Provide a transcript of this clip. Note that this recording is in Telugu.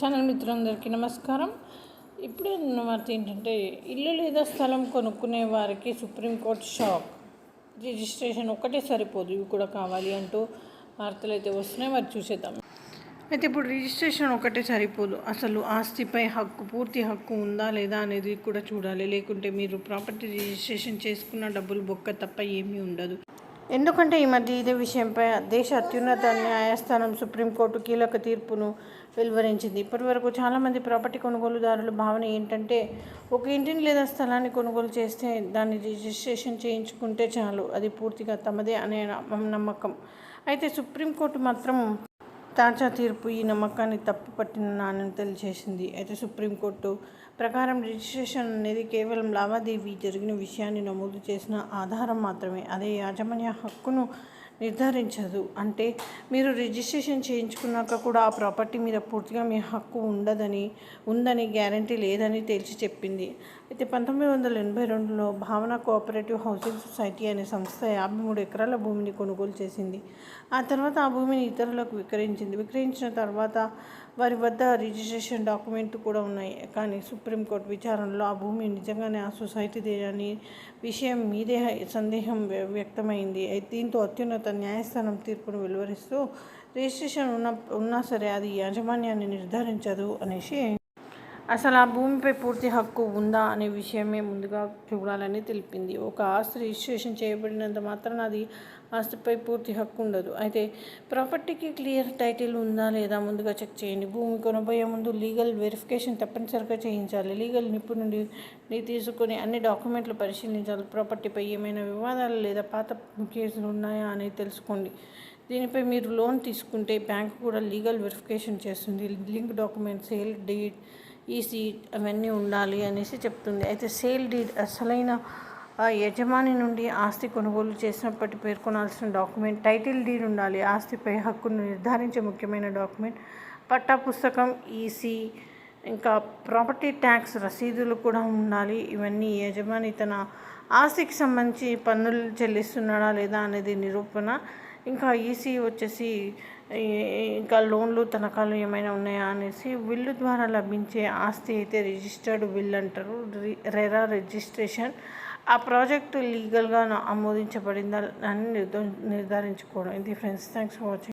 ఛానల్ మిత్రులందరికీ నమస్కారం. ఇప్పుడే ఉన్న వార్త ఏంటంటే ఇల్లు లేదా స్థలం కొనుక్కునే వారికి సుప్రీంకోర్టు షాక్. రిజిస్ట్రేషన్ ఒక్కటే సరిపోదు ఇవి కూడా కావాలి అంటూ వార్తలు అయితే వస్తున్నాయి. మరి చూసేద్దాం. అయితే ఇప్పుడు రిజిస్ట్రేషన్ ఒకటే సరిపోదు. అసలు ఆస్తిపై హక్కు పూర్తి హక్కు ఉందా లేదా అనేది కూడా చూడాలి. లేకుంటే మీరు ప్రాపర్టీ రిజిస్ట్రేషన్ చేసుకున్న డబ్బులు బొక్క తప్ప ఏమీ ఉండదు. ఎందుకంటే ఈ మధ్య ఇదే విషయంపై దేశ అత్యున్నత న్యాయస్థానం సుప్రీంకోర్టు కీలక తీర్పును వెలువరించింది. ఇప్పటివరకు చాలామంది ప్రాపర్టీ కొనుగోలుదారుల భావన ఏంటంటే ఒక ఇంటిని లేదా స్థలాన్ని కొనుగోలు చేస్తే దాన్ని రిజిస్ట్రేషన్ చేయించుకుంటే చాలు అది పూర్తిగా తమదే అనే నమ్మకం. అయితే సుప్రీంకోర్టు మాత్రం తాజా తీర్పు ఈ నమ్మకాన్ని తప్పుపట్టిన నాణ్యం తెలియజేసింది. అయితే సుప్రీంకోర్టు ప్రకారం రిజిస్ట్రేషన్ అనేది కేవలం లావాదేవీ జరిగిన విషయాన్ని నమోదు చేసిన ఆధారం మాత్రమే. అదే యాజమాన్య హక్కును నిర్ధారించదు. అంటే మీరు రిజిస్ట్రేషన్ చేయించుకున్నాక కూడా ఆ ప్రాపర్టీ మీద పూర్తిగా మీ హక్కు ఉండదని ఉందని గ్యారంటీ లేదని తేల్చి చెప్పింది. అయితే పంతొమ్మిది వందల ఎనభై రెండులో భావన కోఆపరేటివ్ హౌసింగ్ సొసైటీ అనే సంస్థ యాభై మూడు ఎకరాల భూమిని కొనుగోలు చేసింది. ఆ తర్వాత ఆ భూమిని ఇతరులకు విక్రయించింది. విక్రయించిన తర్వాత వారి వద్ద రిజిస్ట్రేషన్ డాక్యుమెంట్ కూడా ఉన్నాయి. కానీ సుప్రీంకోర్టు విచారణలో ఆ భూమి నిజంగానే ఆ సొసైటీదే అని విషయం మీదే సందేహం వ్యక్తమైంది. దీంతో అత్యున్నత న్యాయస్థానం తీర్పును వెలువరిస్తూ రిజిస్ట్రేషన్ ఉన్న ఉన్నా సరే అది యాజమాన్యాన్ని నిర్ధారించదు అనేసి అసలు ఆ భూమిపై పూర్తి హక్కు ఉందా అనే విషయమే ముందుగా చూడాలని తెలిపింది. ఒక ఆస్తి రిజిస్ట్రేషన్ చేయబడినంత మాత్రం అది ఆస్తిపై పూర్తి హక్కు ఉండదు. అయితే ప్రాపర్టీకి క్లియర్ టైటిల్ ఉందా లేదా ముందుగా చెక్ చేయండి. భూమి కొనబోయే ముందు లీగల్ వెరిఫికేషన్ తప్పనిసరిగా చేయించాలి. లీగల్ నిపుణుడిని తీసుకుని అన్ని డాక్యుమెంట్లు పరిశీలించాలి. ప్రాపర్టీపై ఏమైనా వివాదాలు లేదా పాత కేసులు ఉన్నాయా అనేది తెలుసుకోండి. దీనిపై మీరు లోన్ తీసుకుంటే బ్యాంకు కూడా లీగల్ వెరిఫికేషన్ చేస్తుంది. లింక్ డాక్యుమెంట్ సేల్ ఈ ఈసీ అవన్నీ ఉండాలి అనేసి చెప్తుంది. అయితే సేల్ డీడ్ అసలైన యజమాని నుండి ఆస్తి కొనుగోలు చేసినప్పటి పేర్కొనాల్సిన డాక్యుమెంట్ టైటిల్ డీడ్ ఉండాలి. ఆస్తిపై హక్కును నిర్ధారించే ముఖ్యమైన డాక్యుమెంట్ పట్టా పుస్తకం ఈసీ ఇంకా ప్రాపర్టీ ట్యాక్స్ రసీదులు కూడా ఉండాలి. ఇవన్నీ యజమాని తన ఆస్తికి సంబంధించి పన్నులు చెల్లిస్తున్నాడా లేదా అనేది నిరూపణ. ఇంకా ఈసీ వచ్చేసి ఇంకా లోన్లు తనఖాలు ఏమైనా ఉన్నాయా అనేసి విల్లు ద్వారా లభించే ఆస్తి అయితే రిజిస్టర్డ్ విల్ అంటారు. RERA registration. ఆ ప్రాజెక్టు లీగల్గా ఆమోదించబడిందా అని నిర్ధారించుకోవడం. ఇది ఫ్రెండ్స్ థ్యాంక్స్ ఫర్ వాచింగ్.